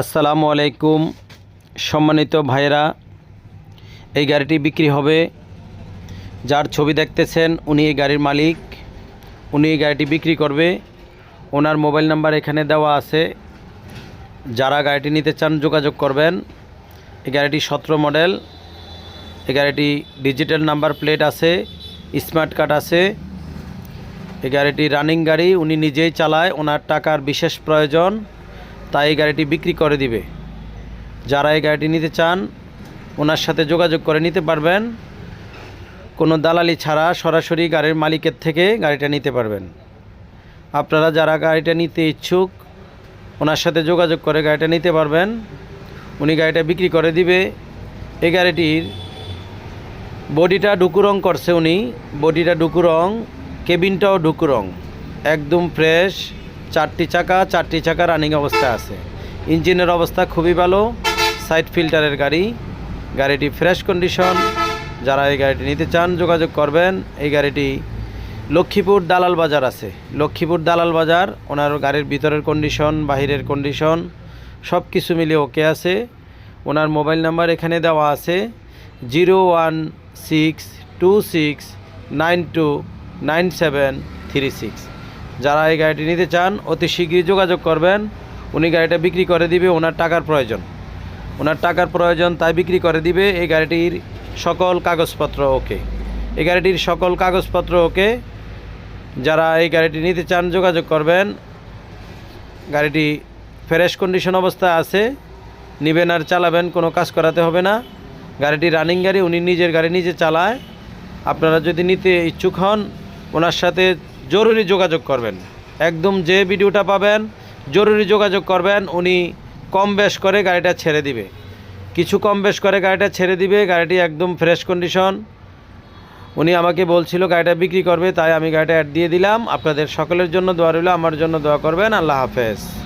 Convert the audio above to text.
আসসালামু আলাইকুম, সম্মানিত ভাইয়েরা। এই গাড়িটি বিক্রি হবে। যার ছবি দেখতেছেন, উনি এই গাড়ির মালিক। উনি এই গাড়িটি বিক্রি করবে। ওনার মোবাইল নাম্বার এখানে দেওয়া আছে। যারা গাড়িটি নিতে চান, যোগাযোগ করবেন। এই গাড়িটি সতেরো মডেল। এই গাড়িটি ডিজিটাল নাম্বার প্লেট আছে, স্মার্ট কার্ড আছে। এই গাড়িটি রানিং গাড়ি, উনি নিজেই চালায়। ওনার টাকার বিশেষ প্রয়োজন। তাই এই গাড়িটি বিক্রি করে দিবে। যারা এই গাড়িটি নিতে চান, ওনার সাথে যোগাযোগ করে নিতে পারবেন। কোনো দালালি ছাড়া সরাসরি গাড়ির মালিকের থেকে গাড়িটা নিতে পারবেন। আপনারা যারা গাড়িটা নিতে ইচ্ছুক, ওনার সাথে যোগাযোগ করে গাড়িটা নিতে পারবেন। উনি গাড়িটা বিক্রি করে দিবে। এই গাড়িটির বডিটা ডুকু রং করছে উনি। বডিটা ডুকু রং কেবিনটাও ডুকু রং একদম ফ্রেশ। চারটি চাকা চারটি চাকা রানিং অবস্থায় আছে। ইঞ্জিনের অবস্থা খুবই ভালো সাইড ফিল্টারের গাড়ি, গাড়িটি ফ্রেশ কন্ডিশন যারা এই গাড়িটি নিতে চান, যোগাযোগ করবেন। এই গাড়িটি লক্ষ্মীপুর দালাল বাজার আছে। লক্ষ্মীপুর দালাল বাজার, ওনার গাড়ির ভিতরের কন্ডিশন বাহিরের কন্ডিশন সব কিছু মিলিয়ে ওকে আছে। ওনার মোবাইল নাম্বার এখানে দেওয়া আছে zero one six two six nine two nine seven three six যারা এই গাড়িটি নিতে চান, অতি শীঘ্রই যোগাযোগ করবেন। উনি গাড়িটা বিক্রি করে দিবে, ওনার টাকার প্রয়োজন। ওনার টাকার প্রয়োজন তাই বিক্রি করে দিবে। এই গাড়িটির সকল কাগজপত্র ওকে। এই গাড়িটির সকল কাগজপত্র ওকে। যারা এই গাড়িটি নিতে চান, যোগাযোগ করবেন। গাড়িটি ফ্রেশ কন্ডিশন অবস্থায় আছে। নিবেন আর চালাবেন, কোনো কাজ করাতে হবে না। গাড়িটি রানিং গাড়ি, উনি নিজের গাড়ি নিজে চালায়। আপনারা যদি নিতে ইচ্ছুক হন, ওনার সাথে জরুরি যোগাযোগ করবেন। একদম যে ভিডিওটা পাবেন, জরুরি যোগাযোগ করবেন, উনি কম বেশ করে গাড়িটা ছেড়ে দিবে। কিছু কম বেশ করে গাড়িটা ছেড়ে দিবে, গাড়িটি একদম ফ্রেশ কন্ডিশন উনি আমাকে বলছিল গাড়িটা বিক্রি করবে, তাই আমি গাড়িটা অ্যাড দিয়ে দিলাম। আপনাদের সকলের জন্য দোয়া রইল, আমার জন্য দোয়া করবেন। আল্লাহ হাফেজ।